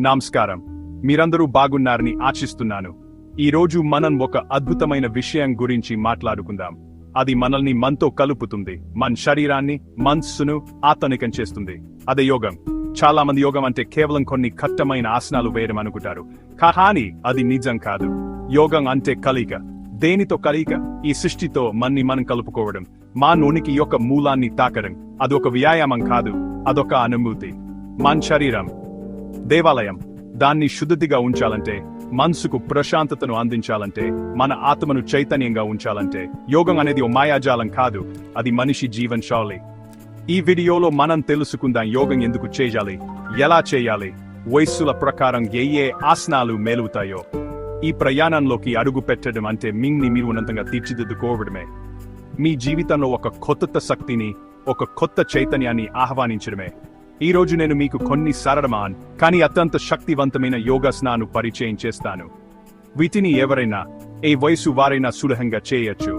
నమస్కారం. మీరందరూ బాగున్నారని ఆశిస్తున్నాను. ఈరోజు మనం ఒక అద్భుతమైన విషయం గురించి మాట్లాడుకుందాం. అది మనల్ని మనతో కలుపుతుంది. మన శరీరాన్ని మనస్సును ఆతనికం చేస్తుంది. అదే యోగం. చాలా మంది యోగం అంటే కేవలం కొన్ని కట్టమైన ఆసనాలు వేయడం అనుకుంటారు. కానీ అది నిజం కాదు. యోగం అంటే కలిక దేనితో కలిక ఈ సృష్టితో మన్ని మనం కలుపుకోవడం. మా నూనికి యొక్క మూలాన్ని తాకడం. అదొక వ్యాయామం కాదు. అదొక అనుభూతి. మన శరీరం. దేవాలయం. దాన్ని శుద్ధిగా ఉంచాలంటే మనసుకు ప్రశాంతతను అందించాలంటే మన ఆత్మను చైతన్యంగా ఉంచాలంటే యోగం అనేది ఓ మాయాజాలం కాదు అది మనిషి జీవన్ శౌలి. ఈ వీడియోలో మనం తెలుసుకుందాం యోగం ఎందుకు చేయాలి ఎలా చేయాలి వయస్సుల ప్రకారం ఏ ఏ ఆసనాలు మేలుతాయో. ఈ ప్రయాణంలోకి అడుగు పెట్టడం అంటే మింగ్ని మీరు ఉన్నతంగా తీర్చిదిద్దుకోవడమే. మీ జీవితంలో ఒక కొత్త శక్తిని ఒక కొత్త చైతన్యాన్ని ఆహ్వానించడమే. ఈ రోజు నేను మీకు కొన్ని సరళమాన్ కానీ అత్యంత శక్తివంతమైన యోగాసనాను పరిచయం చేస్తాను. వీటిని ఎవరైనా ఏ వయసు వారైనా సులభంగా చేయొచ్చు.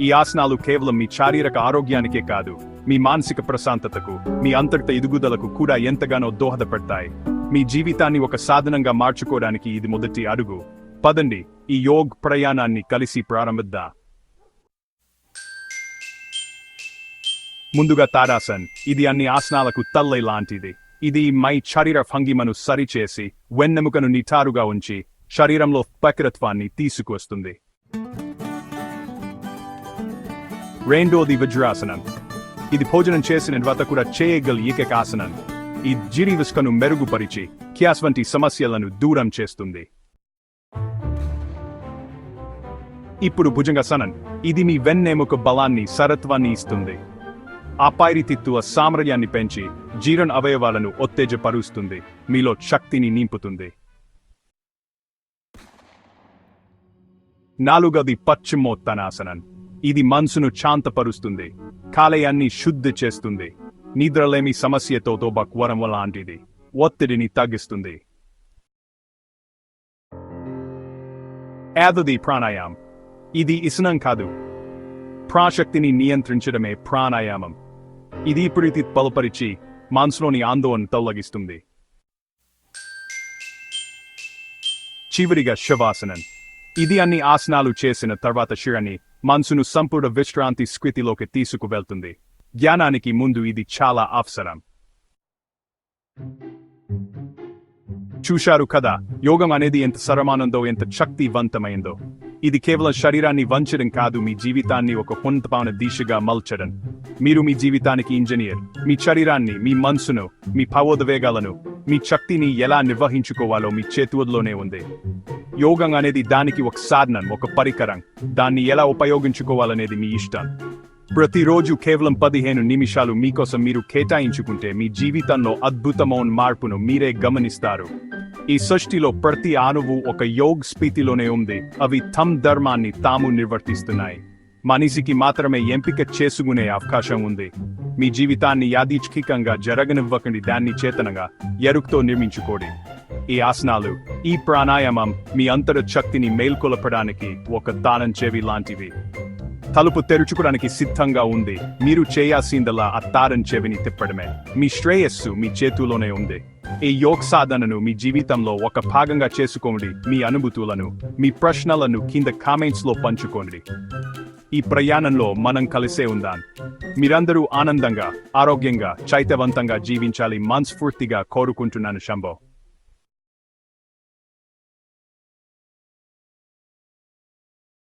ఈ ఆసనాలు కేవలం మీ శారీరక ఆరోగ్యానికే కాదు మీ మానసిక ప్రశాంతతకు మీ అంతర్గత ఎదుగుదలకు కూడా ఎంతగానో దోహదపడతాయి. మీ జీవితాన్ని ఒక సాధనంగా మార్చుకోవడానికి ఇది మొదటి అడుగు. పదండి ఈ యోగ్ ప్రయాణాన్ని కలిసి ప్రారంభిద్దాం. ముందుగా తాడాసన్ ఇది అన్ని ఆసనాలకు తల్లై లాంటిది. ఇది మై శరీర భంగిమను సరిచేసి వెన్నెముకను నిటారుగా ఉంచి శరీరంలో పక్రత్వాన్ని తీసుకువస్తుంది. రెండోది వజ్రాసనం. ఇది భోజనం చేసిన తర్వాత కూడా చేయగల ఏకైక ఆసనం ఈ జీరివిస్కను మెరుగుపరిచి క్యాస్ వంటి సమస్యలను దూరం చేస్తుంది. ఇప్పుడు భుజంగాసనం ఇది మీ వెన్నెముక బలాన్ని సరత్వాన్ని ఇస్తుంది. అపైరితిత్వ సామర్థ్యాన్ని పెంచి జీర్ణ అవయవాలను ఉత్తేజపరుస్తుంది. మీలో శక్తిని నింపుతుంది. నాలుగది పశ్చిమోత్తనాసనం. ఇది మనసును శాంతపరుస్తుంది. కాలేయాన్ని శుద్ధి చేస్తుంది. నిద్రలేమి సమస్యతో తోబక్వరం లాంటిది. ఒత్తిడిని తగ్గిస్తుంది. ఏదది ప్రాణాయామం. ఇది ఇసనం కాదు. ప్రాశక్తిని నియంత్రించడమే ప్రాణాయామం. ఇది ప్రీతి బలపరిచి మనసులోని ఆందోళన తొలగిస్తుంది చివరిగా శవాసనం. ఇది అన్ని ఆసనాలు చేసిన తర్వాత శిరాన్ని మనసును సంపూర్ణ విశ్రాంతి స్థితిలోకి తీసుకువెళ్తుంది. జ్ఞానానికి ముందు ఇది చాలా అవసరం. చూశారు కదా యోగం అనేది ఎంత సరమానందో ఎంత శక్తివంతమైందో. ఇది కేవలం శరీరాన్ని వంచడం కాదు మీ జీవితాన్ని ఒక ఉన్నతమైన దిశగా మలచడం. మీరు మీ జీవితానికి ఇంజనీర్. మీ శరీరాన్ని మీ మనసును మీ భావోద్వేగాలను మీ శక్తిని ఎలా నిర్వహించుకోవాలో మీ చేతుల్లోనే ఉంది. యోగం అనేది దానికి ఒక సాధనం ఒక పరికరం. దాన్ని ఎలా ఉపయోగించుకోవాలనేది మీ ఇష్టం. ప్రతిరోజు కేవలం పదిహేను నిమిషాలు మీకోసం మీరు కేటాయించుకుంటే మీ జీవితంలో అద్భుతమైన మార్పును మీరే గమనిస్తారు. ఈ సృష్టిలో ప్రతి అణువు ఒక యోగ్ స్థితిలోనే ఉంది. అవి తమ్ ధర్మాన్ని తాము నిర్వర్తిస్తున్నాయి. మనిషికి మాత్రమే ఎంపిక చేసుకునే అవకాశం ఉంది. మీ జీవితాన్ని యాదీచ్ఛికంగా జరగనివ్వకండి. దాన్ని చేతనగా ఎరుకుతో నిర్మించుకోండి. ఈ ఆసనాలు ఈ ప్రాణాయామం మీ అంతర శక్తిని మేల్కొలపడానికి ఒక దానం చెవి లాంటివి. తలుపు తెరుచుకోవడానికి సిద్ధంగా ఉంది. మీరు చేయాల్సిందలా ఆ తారం చెవిని తిప్పడమే. మీ శ్రేయస్సు మీ చేతుల్లోనే ఉంది. ఈ యోగ్ సాధనను మీ జీవితంలో ఒక భాగంగా చేసుకోండి. మీ అనుభూతులను మీ ప్రశ్నలను కింద కామెంట్స్లో పంచుకోండి. ఈ ప్రయాణంలో మనం కలిసే ఉందాం. మీరందరూ ఆనందంగా ఆరోగ్యంగా చైతవంతంగా జీవించాలి మనస్ఫూర్తిగా కోరుకుంటున్నాను శంభో